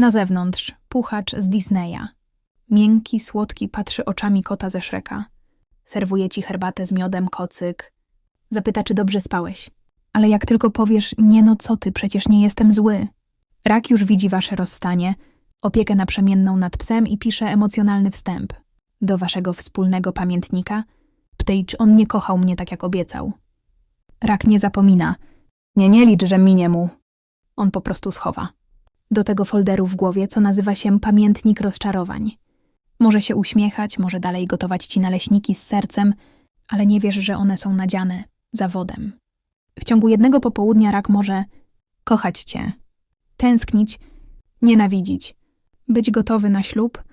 Na zewnątrz puchacz z Disneya. Miękki, słodki patrzy oczami kota ze Shreka. Serwuje ci herbatę z miodem, kocyk. Zapyta, czy dobrze spałeś. Ale jak tylko powiesz, nie no co ty, przecież nie jestem zły. Rak już widzi wasze rozstanie, opiekę naprzemienną nad psem i pisze emocjonalny wstęp. Do waszego wspólnego pamiętnika. Ptej, czy on nie kochał mnie tak jak obiecał. Rak nie zapomina. Nie, nie licz, że minie mu. On po prostu schowa. Do tego folderu w głowie, co nazywa się pamiętnik rozczarowań. Może się uśmiechać, może dalej gotować ci naleśniki z sercem, ale nie wiesz, że one są nadziane zawodem. W ciągu jednego popołudnia rak może kochać cię, tęsknić, nienawidzić, być gotowy na ślub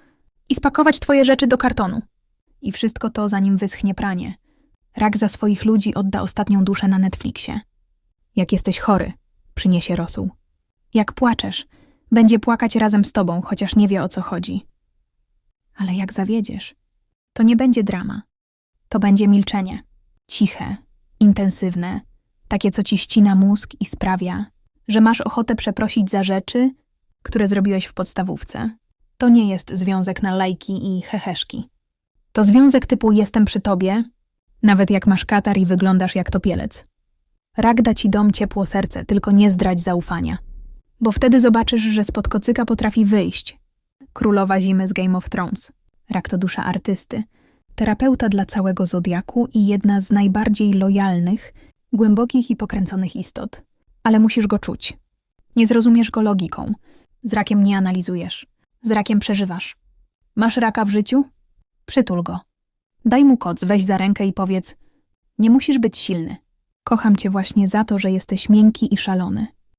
i spakować twoje rzeczy do kartonu. I wszystko to, zanim wyschnie pranie. Rak za swoich ludzi odda ostatnią duszę na Netflixie. Jak jesteś chory, przyniesie rosół. Jak płaczesz, będzie płakać razem z tobą, chociaż nie wie o co chodzi. Ale jak zawiedziesz, to nie będzie drama. To będzie milczenie. Ciche, intensywne, takie co ci ścina mózg i sprawia, że masz ochotę przeprosić za rzeczy, które zrobiłeś w podstawówce. To nie jest związek na lajki i heheszki. To związek typu jestem przy tobie, nawet jak masz katar i wyglądasz jak topielec. Rak da ci dom ciepło serce, tylko nie zdrać zaufania. Bo wtedy zobaczysz, że spod kocyka potrafi wyjść. Królowa zimy z Game of Thrones. Rak to dusza artysty. Terapeuta dla całego zodiaku i jedna z najbardziej lojalnych, głębokich i pokręconych istot. Ale musisz go czuć. Nie zrozumiesz go logiką. Z rakiem nie analizujesz. Z rakiem przeżywasz. Masz raka w życiu? Przytul go. Daj mu koc, weź za rękę i powiedz: Nie musisz być silny. Kocham cię właśnie za to, że jesteś miękki i szalony.